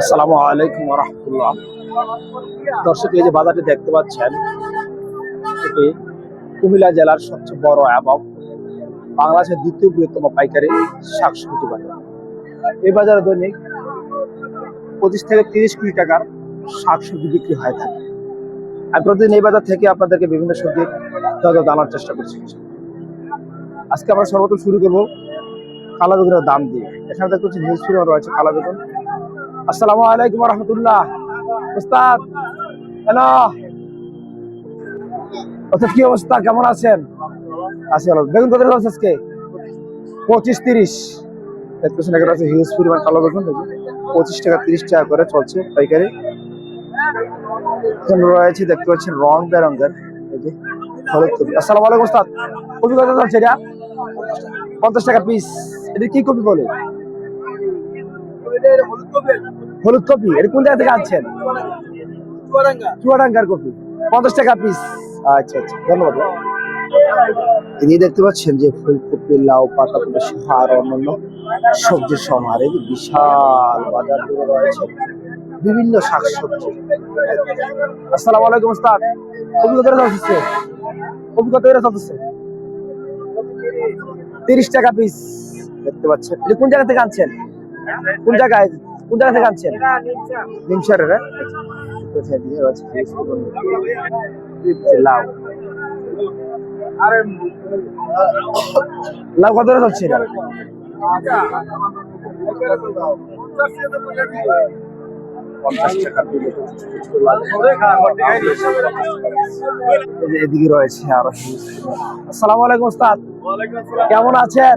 আসসালামু আলাইকুম রহমতুল্লাহ দর্শক, এই যে বাজারটি দেখতে পাচ্ছেন, এটি কুমিল্লা জেলার সবচেয়ে বড় এবং বাংলাদেশের দ্বিতীয় বৃহত্তম পাইকারি শাকসবজি বাজার। এই বাজারে দৈনিক পঁচিশ থেকে তিরিশ কোটি টাকার শাকসবজি বিক্রি হয়ে থাকে। আমি প্রতিদিন এই বাজার থেকে আপনাদেরকে বিভিন্ন সবজির দর জানার চেষ্টা করছি। আজকে আমরা সর্বপ্রথম শুরু করব কালা বেগুনের দাম দিয়ে। এখানে দেখতে হচ্ছে নিউজ রয়েছে কালা বেগুন আসসালামু আলাইকুম রহমতুল্লাহ। উস্তাদ, হ্যালো। অর্থাৎ কি অবস্থা? কেমন আছেন? আছি বেগুন কত আজকে? পঁচিশ তিরিশ। আছে হিউজ পরিমাণ কালো বেগুন। পঁচিশ টাকা তিরিশ টাকা করে চলছে পাইকারি। রয়েছে, দেখতে পাচ্ছেন, রং বেরঙ্গের আসসালামু আলাইকুম, উস্তাদ। চলছে এটা? পঞ্চাশ টাকা পিস এটা কি কপি বলে? হলুদ কপি? এটা কোন জায়গা থেকে আনছেন? চুয়াডাঙ্গার কপি। পঞ্চাশ টাকা পিস আচ্ছা আচ্ছা ধন্যবাদ। তিনি দেখতে পাচ্ছেন যে ফুলকপি লাউ পাতা সহ আর অন্যান্য সবজির সমাহার বিশাল বাজার রয়েছে। বিভিন্ন শাকসবজি। আসসালামু আলাইকুম ওস্তাদ। কত করে চলতেছে। কত করে চলতেছে। তিরিশ টাকা পিস দেখতে পাচ্ছেন। কোন জায়গা থেকে আনছেন? কোন জায়গায়? কোন জায়গা থেকে আনছেন? নিমসারের হ্যাঁ? লাউ। লাউ কত। এই যে এদিকে রয়েছে আরও আসসালামু আলাইকুম ওস্তাদ। কেমন আছেন?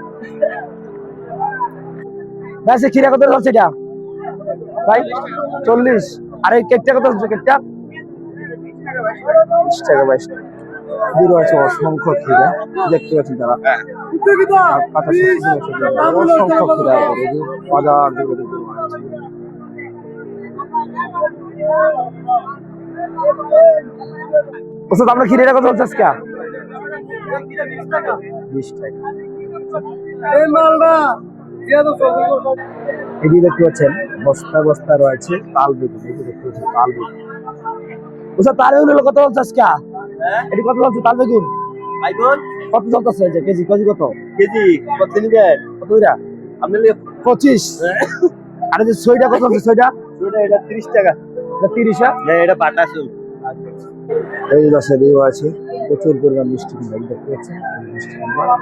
ভাই সে খিরা কত চলছে এটা ভাই চল্লিশ আর এই কেকটা কত চলছে কেকটা বিশ টাকা বাইশ অসংখ্য খিরা দেখতে পাচ্ছেন তারা। অসংখ্য খিরা আমরা খিরেটা কত চলছে আজকে বিশ টাকা এটি দেখতে পাচ্ছেন বস্তা বস্তা রয়েছে তাল বেগুন এই দেখতে পাচ্ছেন তাল বেগুন ওস্তাদ তাল বেগুন হলো কত চলছে আজকে? এটি কত চলছে তাল বেগুন কত চলতেছে যে কেজি কেজি কত? কেজি কত নিবেন কত এটা আপনি পঁচিশ। আর যে ছয়টা কত চলছে ছয়টা? এটা এটা তিরিশ টাকা। এটা তিরিশ হ্যাঁ? হ্যাঁ এটা বাটা শুন এই গাছে দিয়ে আছে। প্রচুর পরিমাণ মিষ্টি কুমড়া দেখতে পাচ্ছেন মিষ্টি কুমড়া।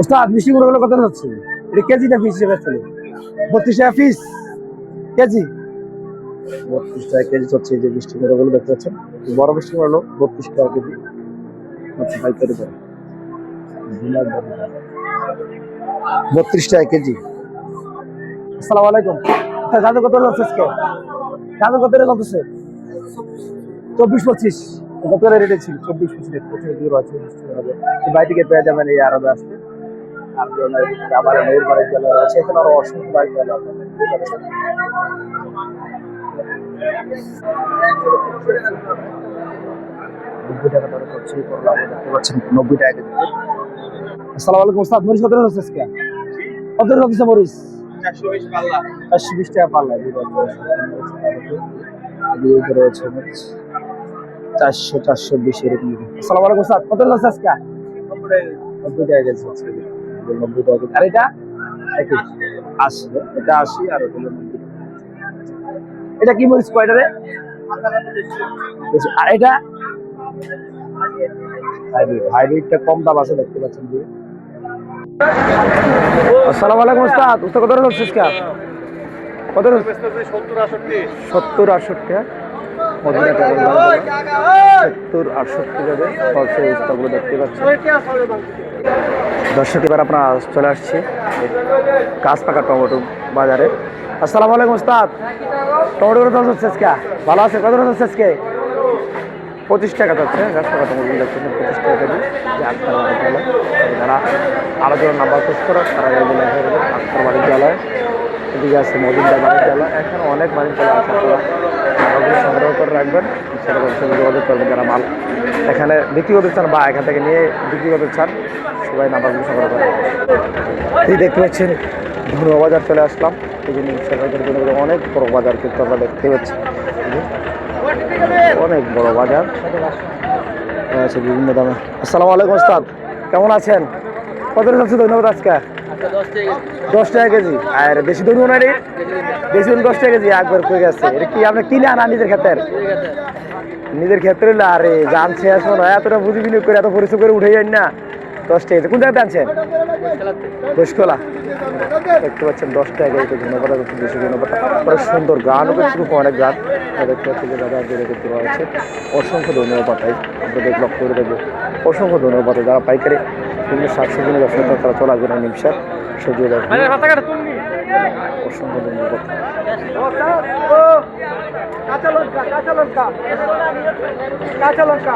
ওস্তাদ, মিষ্টি কুমড়া কত যাচ্ছে এটা কেজিটা পিস হিসেবে চলে বত্রিশ টাকা পিস কেজি? বত্রিশ টাকা কেজি চলছে যে মিষ্টি কুমড়া গুলো দেখতে পাচ্ছেন। বড় মিষ্টি কুমড়া হলো বত্রিশ টাকা কেজি। আচ্ছা পাইকারি করে বত্রিশ টাকা কেজি। আসসালামু আলাইকুম। গাজর কত যাচ্ছে গাজর কত চব্বিশ পঁচিশ। কত রেটে ছিল চব্বিশ পঁচিশ রেট প্রচুর দূর আছে বাড়ি থেকে পেয়ে যাবেন এই আরবে আসতে। এখানে আরও নব্বই আসসালামু আলাইকুম, ওস্তাদ। মরিচ কত রেট হচ্ছে আজকে কত রেট চারশো বিশ পাল্লা। চারশো বিশ টাকা পাল্লা রয়েছে চারশো চারশো বিশ এরকম। আসসালামু আলাইকুম স্যার। কত লাগছে আজকে? নব্বই টাকা গেছে নব্বই টাকা আর এটা? আশি। এটা আশি আর ওটা হলো নব্বই। এটা কি মরিচ কয়টা রে বেশি। আর এটা? হাইব্রিড। হাইব্রিডটা কম দাম আছে দেখতে পাচ্ছেন। দিয়ে আসসালামু আলাইকুম, উস্তাদ। উস্তাদ, কত রকম আজকে কত সত্তর আটষট্টি হ্যাঁ? সত্তর আটষট্টি দেখতে পাচ্ছেন। দর্শক, এবার আপনার চলে আসছি গাছ পাকা টমেটো বাজারে। আসসালামু আলাইকুম, উস্তাদ। টমেটো কত হচ্ছে ভালো আছে? কত হচ্ছে আজকে পঁচিশ টাকা যাচ্ছে। গাছ পাকা টমেটো পঁচিশ টাকা কেজি। বাড়ি চলে যারা আলোচনা নাম্বার খোঁজ করো তারা গাড়ি বাড়ি চালায় এদিকে আছে মজুমদার বাড়ি চালায় এখন অনেক চলে আছে আপনারা। নাম্বারগুলো সংগ্রহ করে রাখবেন। সেটা সঙ্গে যোগাযোগ করবেন যারা মাল। এখানে বিক্রি করতে চান বা এখান থেকে নিয়ে বিক্রি করতে চান, সবাই নাম্বারগুলো সংগ্রহ করেন এই দেখতে পাচ্ছেন ধনুয়া বাজার চলে আসলাম। এই জন্য অনেক বড় বাজার কিন্তু আমরা দেখতে পাচ্ছি। অনেক বড় বাজার। আছে বিভিন্ন দামে। আসসালামু আলাইকুম, ওস্তাদ। কেমন আছেন? ধন্যবাদ আজকে? দশ টাকা কেজি। আর বেশি দশ টাকা কেজি একবার গেছে? কি কিনে আনা নিজের ক্ষেত্রে? নিজের ক্ষেত্রে আরে জানছে না, এতটা বুঝি বিনিয়োগ করে, এত পরিশ্রম করে উঠে যান না। দশ টাকা। কোন জায়গাতে আনছেন? দশকলা দেখতে পাচ্ছেন, দশ টাকা ধন্যবাদ বেশি ধন্যবাদ। অনেক সুন্দর খুব অনেক গান। দেখতে দাদা অসংখ্য ধন্যবাদ আমরা লক্ষ্য করে দেখব। অসংখ্য ধন্যবাদ যারা পাইকারি বিভিন্ন শাকসবজি নিয়ে ব্যবসা তারা চলে আসবেন নিমিশার সজিয়ে দেখবেন অসংখ্য ধন্যবাদ। কাঁচা লঙ্কা কাঁচা লঙ্কা। কাঁচা লঙ্কা।